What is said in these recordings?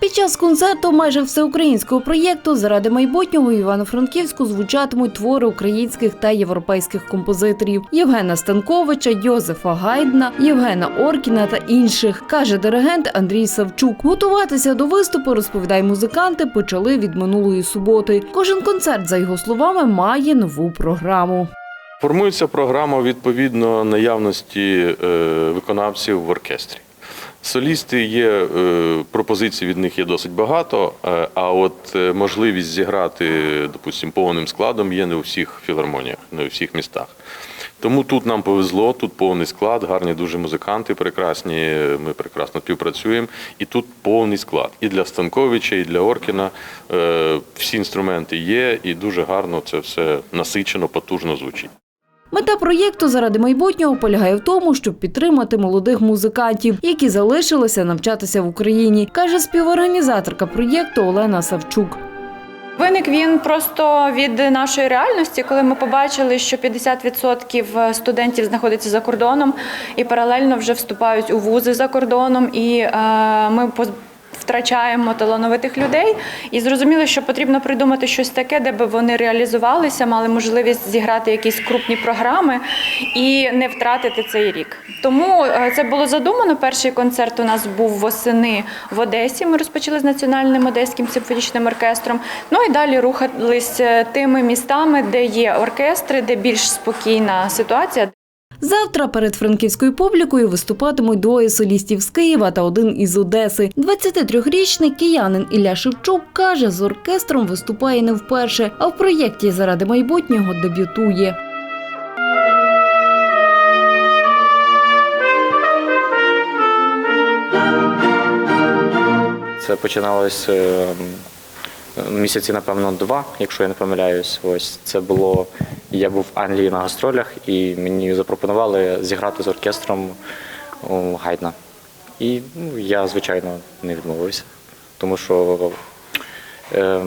Під час концерту майже всеукраїнського проєкту заради майбутнього в Івано-Франківську звучатимуть твори українських та європейських композиторів Євгена Станковича, Йозефа Гайдна, Євгена Оркіна та інших, каже диригент Андрій Савчук. Готуватися до виступу, розповідає музиканти, почали від минулої суботи. Кожен концерт, за його словами, має нову програму. Формується програма відповідно наявності е, виконавців в оркестрі. Солісти є, е, пропозицій від них є досить багато, е, а от е, можливість зіграти, допустимо, повним складом є не у всіх філармоніях, не у всіх містах. Тому тут нам повезло, тут повний склад, гарні дуже музиканти, прекрасні. Ми прекрасно співпрацюємо. І тут повний склад. І для Станковича, і для Оркіна всі інструменти є, і дуже гарно це все насичено, потужно звучить. Мета проєкту заради майбутнього полягає в тому, щоб підтримати молодих музикантів, які залишилися навчатися в Україні, каже співорганізаторка проєкту Олена Савчук. Виник він просто від нашої реальності, коли ми побачили, що 50% студентів знаходиться за кордоном і паралельно вже вступають у вузи за кордоном, і е, ми Втрачаємо талановитих людей і зрозуміли, що потрібно придумати щось таке, де би вони реалізувалися, мали можливість зіграти якісь крупні програми і не втратити цей рік. Тому е, це було задумано. Перший концерт у нас був восени в Одесі. Ми розпочали з національним одеським симфонічним оркестром. Ну і далі рухались е, тими містами, де є оркестри, де більш спокійна ситуація. Завтра перед франківською публікою виступатимуть двоє солістів з Києва та один із Одеси. 23-річний киянин Ілля Шевчук каже, з оркестром виступає не вперше, а в проєкті заради майбутнього дебютує. Це починалось е, місяці, напевно, два, якщо я не помиляюсь. Ось це було. Я був в Англії на гастролях, і мені запропонували зіграти з оркестром Гайдна. І ну, я, звичайно, не відмовився, тому що е,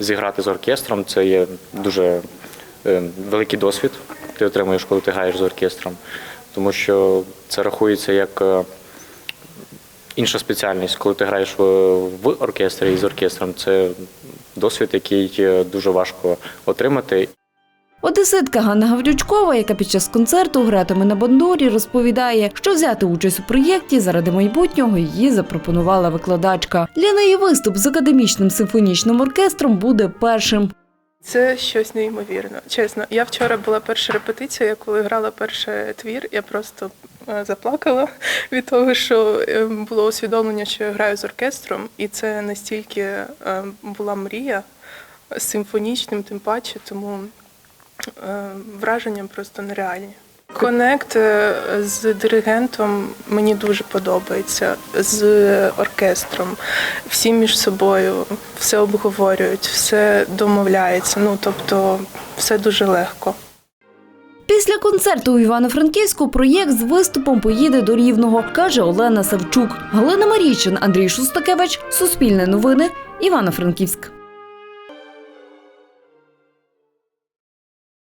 зіграти з оркестром це є дуже е, великий досвід. Ти отримуєш, коли ти граєш з оркестром, тому що це рахується як. Інша спеціальність, коли ти граєш в, в оркестрі і з оркестром, це досвід, який дуже важко отримати. Одеситка Ганна Гаврючкова, яка під час концерту гратиме на бандурі, розповідає, що взяти участь у проєкті заради майбутнього її запропонувала викладачка. Для неї виступ з академічним симфонічним оркестром буде першим. Це щось неймовірне. Чесно, я вчора була перша репетиція, я коли грала перший твір, я просто заплакала від того, що е, було усвідомлення, що я граю з оркестром, і це настільки е, була мрія симфонічним, тим паче, тому е, враження просто нереальні. Конект е, з диригентом мені дуже подобається, з оркестром. Всі між собою все обговорюють, все домовляється. Ну тобто, все дуже легко. Після концерту у Івано-Франківську проєкт з виступом поїде до Рівного, каже Олена Савчук. Галина Марійчин, Андрій Шустакевич, Суспільне новини, Івано-Франківськ.